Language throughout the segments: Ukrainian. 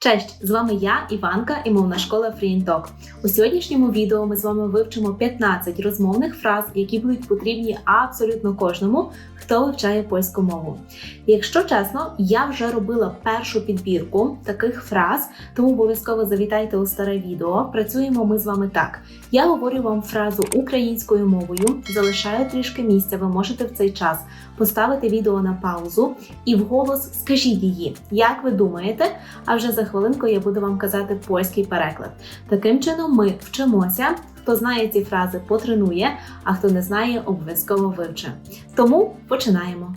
Честь! З вами я, Іванка, і мовна школа Free У сьогоднішньому відео ми з вами вивчимо 15 розмовних фраз, які будуть потрібні абсолютно кожному, хто вивчає польську мову. Якщо чесно, я вже робила першу підбірку таких фраз, тому обов'язково завітайте у старе відео. Працюємо ми з вами так. Я говорю вам фразу українською мовою, залишаю трішки місця. Ви можете в цей час поставити відео на паузу і вголос скажіть її, як ви думаєте, а вже за хвилинку я буду вам казати польський переклад. Таким чином, ми вчимося. Хто знає ці фрази, потренує, а хто не знає, обов'язково вивче. Тому починаємо.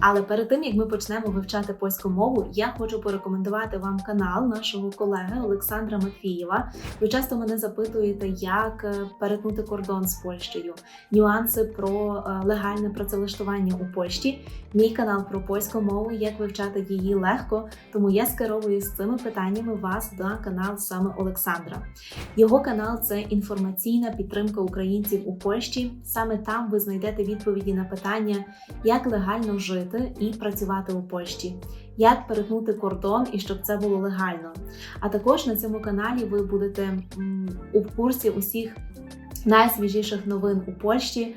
Але перед тим як ми почнемо вивчати польську мову, я хочу порекомендувати вам канал нашого колеги Олександра Матвієва. Ви часто мене запитуєте, як е, перетнути кордон з Польщею, нюанси про е, легальне працевлаштування у Польщі. Мій канал про польську мову, як вивчати її легко. Тому я скеровую з цими питаннями вас на канал саме Олександра. Його канал це інформаційна підтримка українців у Польщі. Саме там ви знайдете відповіді на питання, як легально жити і працювати у Польщі, як перетнути кордон і щоб це було легально. А також на цьому каналі ви будете у курсі усіх найсвіжіших новин у Польщі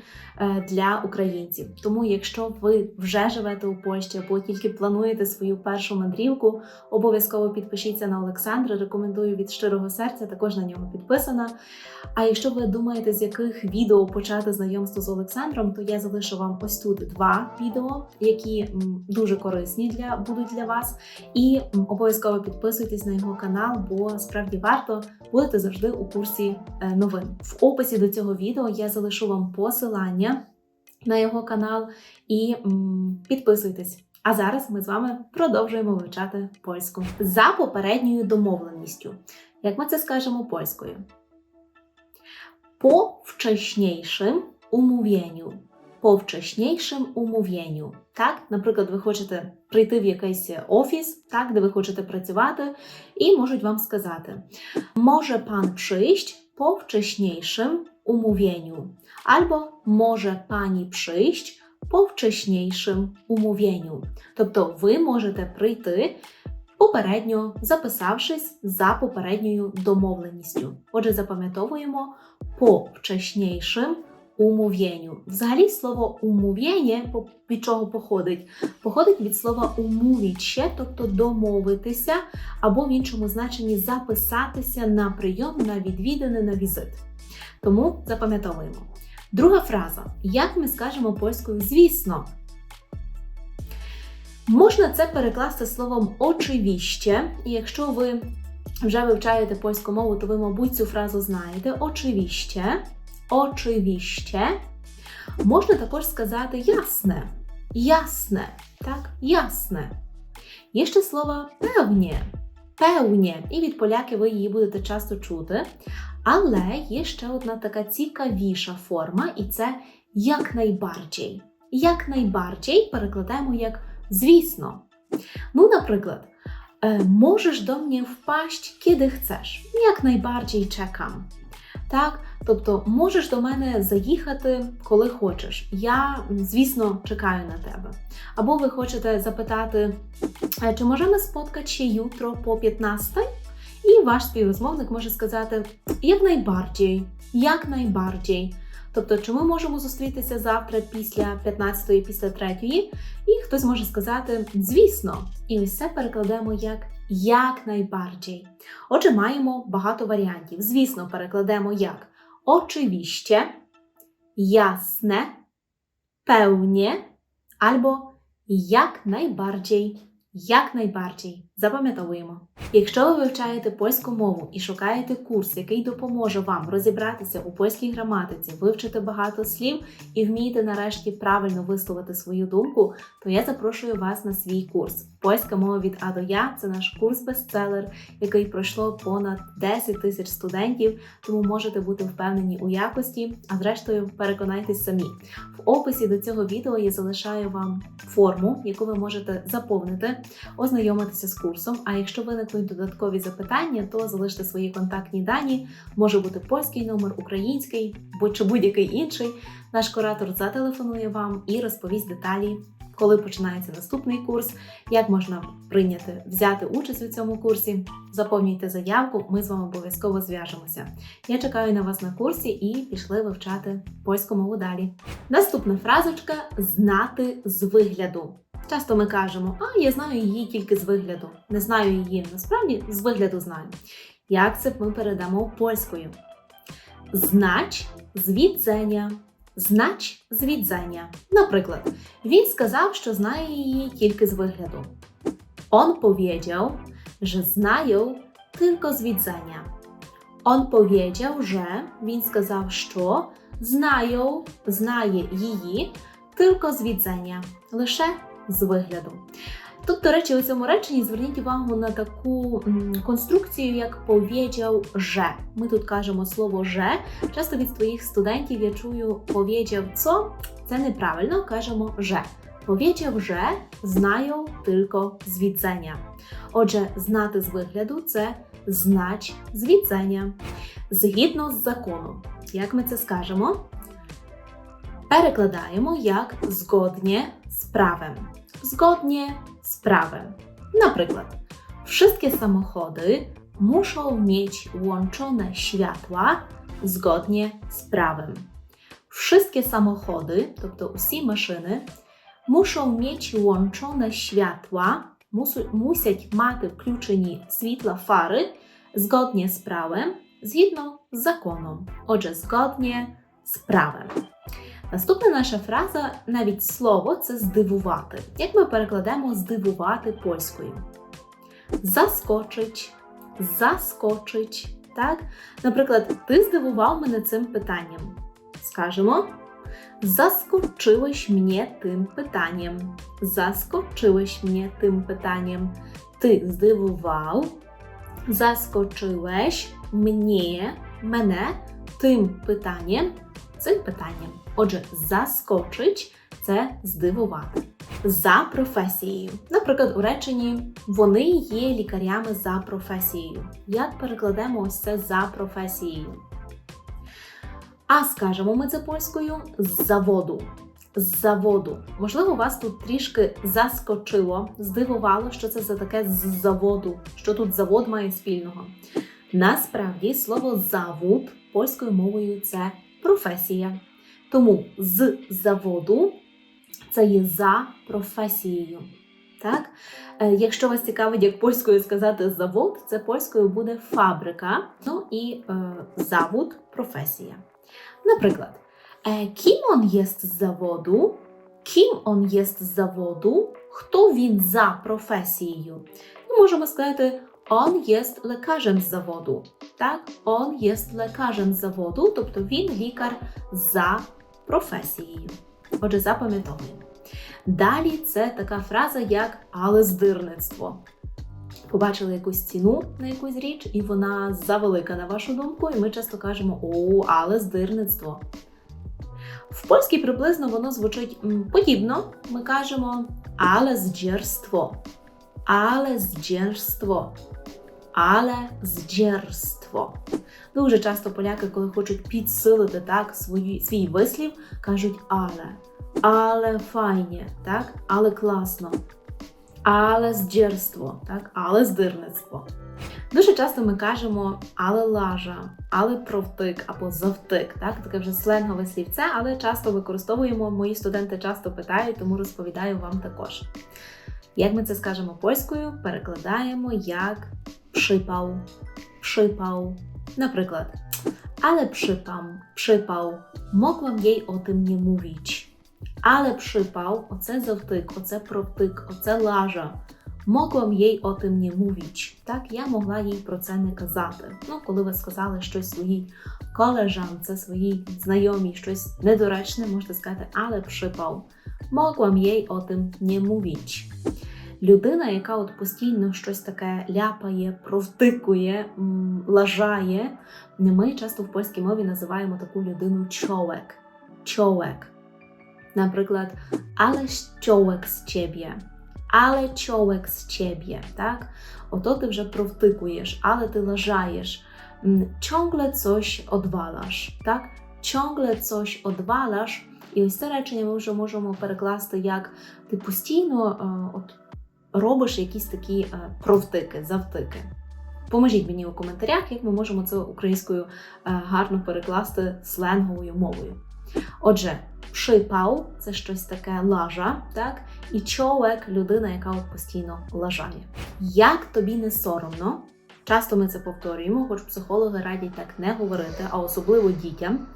для українців. Тому, якщо ви вже живете у Польщі або тільки плануєте свою першу мандрівку, обов'язково підпишіться на Олександра. Рекомендую від щирого серця, також на нього підписана. А якщо ви думаєте, з яких відео почати знайомство з Олександром, то я залишу вам ось тут два відео, які дуже корисні для будуть для вас. І обов'язково підписуйтесь на його канал, бо справді варто будете завжди у курсі е, новин. В описі до цього відео я залишу вам посилання на його канал і підписуйтесь. А зараз ми з вами продовжуємо вивчати польську за попередньою домовленістю. Як ми це скажемо польською? Po wcześniejszym umówieniu. Po wcześniejszym umówieniu. Так, наприклад, ви хочете прийти в якийсь офіс, так, де ви хочете працювати, і можуть вам сказати: Może pan przyjść po wcześniejszym umówieniu. Albo może pani przyjść po wcześniejszym umówieniu. Тобто ви можете прийти попередньо записавшись за попередньою домовленістю. Отже, запам'ятовуємо по вчеснішим умов'єнню. Взагалі слово умов'єння від чого походить? Походить від слова умовіть ще, тобто домовитися, або в іншому значенні записатися на прийом, на відвідини, на візит. Тому запам'ятовуємо. Друга фраза. Як ми скажемо польською, звісно. Можна це перекласти словом очевіще, і якщо ви вже вивчаєте польську мову, то ви, мабуть, цю фразу знаєте. Очевіще. Очевіще. Можна також сказати ясне. Ясне. Так, ясне. Є ще слово певнє. Певнє. І від поляки ви її будете часто чути. Але є ще одна така цікавіша форма, і це якнайбарdziej. Якнайбарdziej перекладаємо як звісно. Ну, наприклад, możesz do mnie wpaść, kiedy chcesz. Jak najbardziej czekam. Так, тобто можеш до мене заїхати, коли хочеш. Я, звісно, чекаю на тебе. Або ви хочете запитати, «Е, чи можемо споткатися jutro по 15? І ваш співрозмовник може сказати як як найбарdziej. Тобто, чи ми можемо зустрітися завтра після 15-ї, після 3-ї, і хтось може сказати звісно. І ось це перекладемо як якнайбарdziej. Отже, маємо багато варіантів. Звісно, перекладемо як oczywiście, jasne, pełnie albo як. Як найбарdziej запам'ятовуємо. Якщо ви вивчаєте польську мову і шукаєте курс, який допоможе вам розібратися у польській граматиці, вивчити багато слів і вмієте нарешті правильно висловити свою думку, то я запрошую вас на свій курс. Польська мова від А до Я це наш курс бестселер, який пройшло понад 10 тисяч студентів, тому можете бути впевнені у якості, а зрештою переконайтесь самі. В описі до цього відео я залишаю вам форму, яку ви можете заповнити, ознайомитися з курсом. Курсом. А якщо виникнуть додаткові запитання, то залиште свої контактні дані. Може бути польський номер, український чи будь-який інший. Наш куратор зателефонує вам і розповість деталі, коли починається наступний курс, як можна прийняти, взяти участь у цьому курсі. Заповнюйте заявку, ми з вами обов'язково зв'яжемося. Я чекаю на вас на курсі і пішли вивчати польську мову далі. Наступна фразочка знати з вигляду. Часто ми кажемо, а я знаю її тільки з вигляду. Не знаю її насправді з вигляду знаю. Як це ми передамо польською? Знач з. Знач з. Наприклад, він сказав, що знає її тільки з вигляду. Он powiedział, że znają tylko z widzenia. On powiedział, że він сказав, що знаją, знає її tylko з відзення, лише з вигляду. Тут, до речі, у цьому реченні зверніть увагу на таку конструкцію, як powiedział, że. Ми тут кажемо слово «же». Часто від своїх студентів я чую powiedział co. Це неправильно, кажемо «же». Że знаją tylko z widzenia. Отже, знати з вигляду це знать з. Згідно з законом. Як ми це скажемо? Перекладаємо як zgodnie z prawem. Zgodnie z prawem. Наприклад, wszystkie samochody muszą mieć włączone światła zgodnie z prawem. Wszystkie samochody, тобто усі машини, muszą mieć włączone światła, мусу- мусять мати включені світла фари zgodnie z prawem, згідно з законом. Отже, zgodnie з правем. Наступна наша фраза, навіть слово це здивувати. Як ми перекладемо здивувати польською? Заскочить, заскочить. Так? Наприклад, ти здивував мене цим питанням. Скажемо. Zaskoczyłeś mnie tym pytaniem. Zaskoczyłeś mnie tym pytaniem. Ти здивував, заскочилась mnie, мене тим питанням, цим питанням. Отже, заскочить це здивувати. За професією. Наприклад, у реченні вони є лікарями за професією. Як перекладемо ось це за професією? А скажемо ми це польською з заводу. З заводу. Можливо, вас тут трішки заскочило, здивувало, що це за таке з заводу, що тут завод має спільного. Насправді слово завод польською мовою це професія. Тому з заводу це є за професією. Так? Е, Якщо вас цікавить, як польською сказати завод, це польською буде фабрика, ну і е, завод професія. Наприклад, е, ким он єст з заводу? Ким он єст з заводу? Хто він за професією? Ми можемо сказати, он єст лекарем з заводу. Так, он єст лекарем з заводу, тобто він лікар за професією. Отже, запам'ятовуємо. Далі це така фраза, як але здирництво. Побачили якусь ціну на якусь річ, і вона завелика, на вашу думку, і ми часто кажемо О, але здирництво. В польській приблизно воно звучить подібно. Ми кажемо але здзierstwo. Але здзierstwo. Але здзierstwo. Дуже часто поляки, коли хочуть підсилити так свої, свій вислів, кажуть але. Але файні, так? Але класно. Але здзierstwo, так? Але здирництво. Дуже часто ми кажемо але лажа, але провтик або завтик, так? Таке вже сленгове слівце, але часто використовуємо. Мої студенти часто питають, тому розповідаю вам також. Як ми це скажемо польською, перекладаємо як przypał, przypał. Наприклад, ale przypam, przypał, mogłam jej o tym nie mówić. Але przypał, оце завтик, оце провтик, оце лажа. Mogłam jej o tym nie mówić. Так, я могла їй про це не казати. Ну, коли ви сказали щось своїй колежанці, своїй знайомій, щось недоречне, можете сказати, але przypał. Mogłam jej o tym nie mówić. Людина, яка от постійно щось таке ляпає, провтикує, м, лажає, ми часто в польській мові називаємо таку людину чолек. Чолек. Наприклад, але ж чолек з ciebie. але чоловік з ciebie, так? Ото ти вже провтикуєш, але ти лажаєш. М, Ciągle coś odwalasz, так? Ciągle coś odwalasz. І ось це речення ми вже можемо перекласти як ти постійно е, от, робиш якісь такі е, провтики, завтики. Поможіть мені у коментарях, як ми можемо це українською е, гарно перекласти сленговою мовою. Отже, przypał – це щось таке лажа, так? І чоловік – людина, яка от постійно лажає. Як тобі не соромно? Часто ми це повторюємо, хоч психологи радять так не говорити, а особливо дітям.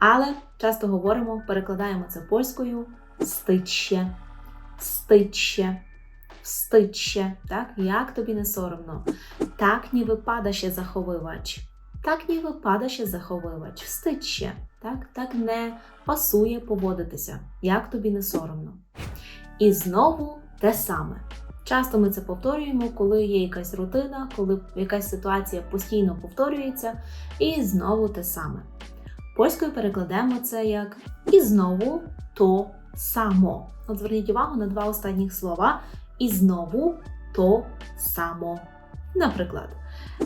Але часто говоримо, перекладаємо це польською стидще, стидще, стидще. Так? Як тобі не соромно? Так не випада się zachowywać. Так не випада się zachowywać. Встидь. Так? так не пасує поводитися. Як тобі не соромно? І знову те саме. Часто ми це повторюємо, коли є якась рутина, коли якась ситуація постійно повторюється, і знову те саме. Польською перекладемо це як і знову то само. От зверніть увагу на два останніх слова. І знову то само. Наприклад,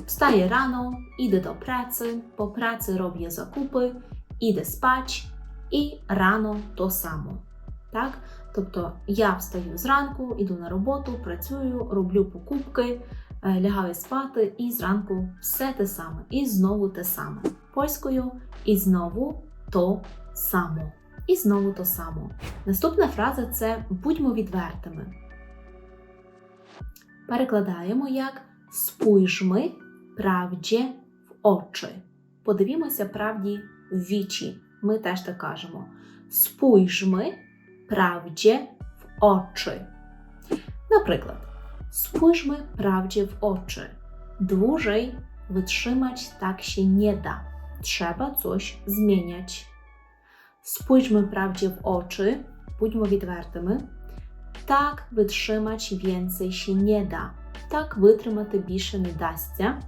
wstaję rano, idę do pracy, po pracy robię zakupy, idę spać і рано то само. Так? Тобто я встаю зранку, іду на роботу, працюю, роблю покупки, лягаю спати і зранку все те саме. І знову те саме. Польською і знову то само. І знову то само. Наступна фраза це будьмо відвертими. Перекладаємо як спójrzmy правді в очі. Подивімося правді в вічі. Ми теж так кажемо. Spójrzmy правді в очі. Наприклад, spójrzmy prawdzie w oczy. Dłużej wytrzymać tak się nie da. Trzeba coś zmieniać. Spójrzmy prawdzie w oczy. Будьмо відвертими. Так витримати więcej się nie da. Так витримати більше не дасться.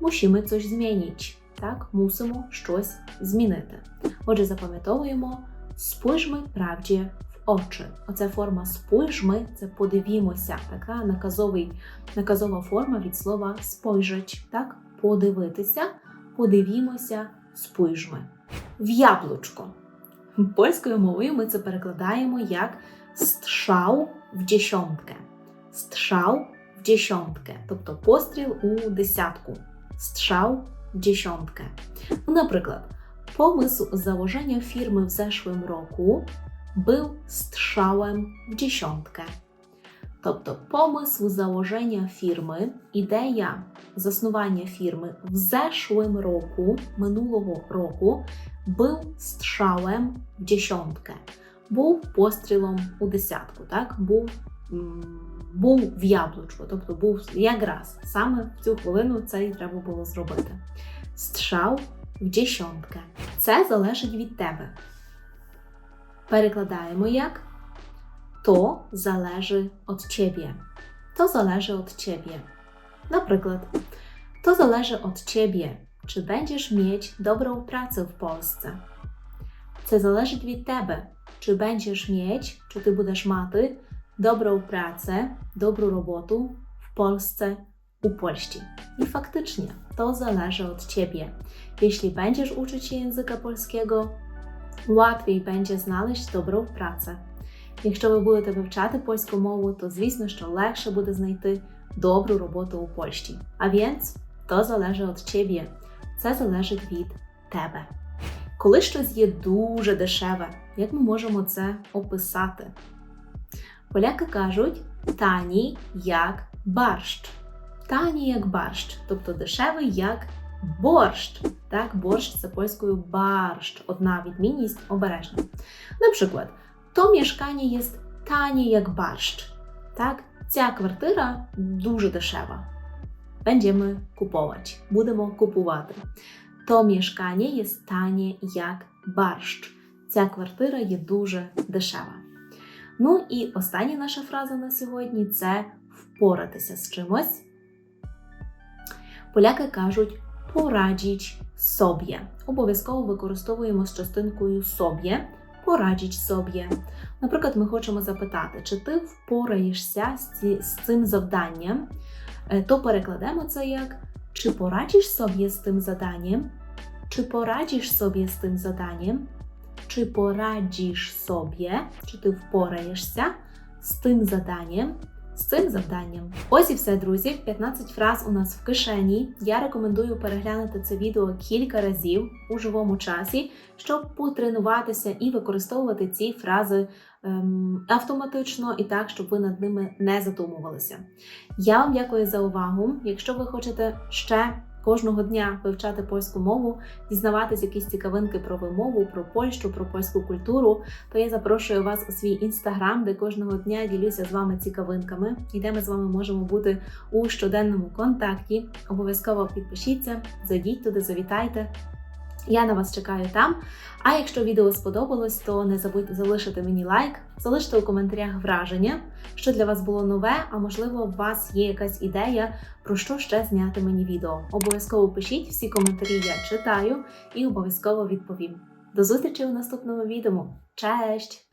Мусимо щось змінити. Так, мусимо щось змінити. Отже, запам'ятовуємо спójrzmy правді в очі. Оце форма спójrzmy – це подивімося. Така наказовий, наказова форма від слова спojrzeć. Так, подивитися, подивімося, спójrzmy. В яблучко. Польською мовою ми це перекладаємо як strzał в dziesiątkę. Strzał в dziesiątkę, тобто постріл у десятку. W dziesiątkę. No, Наприклад, pomysł założenia firmy w zeszłym roku był strzałem w dziesiątkę. Тобто помисł założenia firmy, ідея заснування фірми в зeszłym року, минулого року, був strzałem в dziesiątkę. Був пострілом у десятку, так? Був, був в яблучко, тобто був якраз саме в цю хвилину це і треба було зробити. Strzał в dziesiątkę. Це залежить від тебе. Перекладаємо як то залежить від ciebie. To zależy od ciebie. Наприклад, to zależy od ciebie, czy będziesz mieć dobrą pracę w Polsce. Це залежить від тебе, чи będziesz mieć, czy ty будеш мати dobrą pracę, dobrą robotu w Polsce, u Polści. I faktycznie, to zależy od ciebie. Jeśli będziesz uczyć się języka polskiego, łatwiej będzie znaleźć dobrą pracę. Якщо ви будете вивчати польську мову, то звісно, що легше буде знайти добру роботу у Польщі. А więc то залежить від ciebie. Це залежить від тебе. Коли щось є дуже дешеве, як ми можемо це описати? Поляки кажуть тані як барщ. Тані як барщ, тобто дешевий як борщ. Так, борщ це польською барщ. Одна відмінність обережно. Наприклад, to mieszkanie jest tanie jak barszcz. Так, ця квартира дуже дешева. Będziemy kupować. Будемо купувати. To mieszkanie jest tanie jak barszcz. Ця квартира є дуже дешева. Ну і остання наша фраза на сьогодні це впоратися з чимось. Поляки кажуть порадіть собі. Обов'язково використовуємо з частинкою собі порадіть собі. Наприклад, ми хочемо запитати, чи ти впораєшся з, ці, з цим завданням, Е, то перекладемо це як чи порадиш собі з тим заданням, чи порадиш собі з тим заданням, чи порадиш собі, чи ти впораєшся з тим заданням, з цим завданням. Ось і все, друзі. 15 фраз у нас в кишені. Я рекомендую переглянути це відео кілька разів у живому часі, щоб потренуватися і використовувати ці фрази ем, автоматично і так, щоб ви над ними не задумувалися. Я вам дякую за увагу. Якщо ви хочете ще кожного дня вивчати польську мову, дізнаватись якісь цікавинки про вимову, про Польщу, про польську культуру, то я запрошую вас у свій інстаграм, де кожного дня ділюся з вами цікавинками, і де ми з вами можемо бути у щоденному контакті. Обов'язково підпишіться, зайдіть туди, завітайте. Я на вас чекаю там. А якщо відео сподобалось, то не забудьте залишити мені лайк, залиште у коментарях враження, що для вас було нове, а можливо, у вас є якась ідея, про що ще зняти мені відео. Обов'язково пишіть всі коментарі, я читаю і обов'язково відповім. До зустрічі у наступному відео. Честь!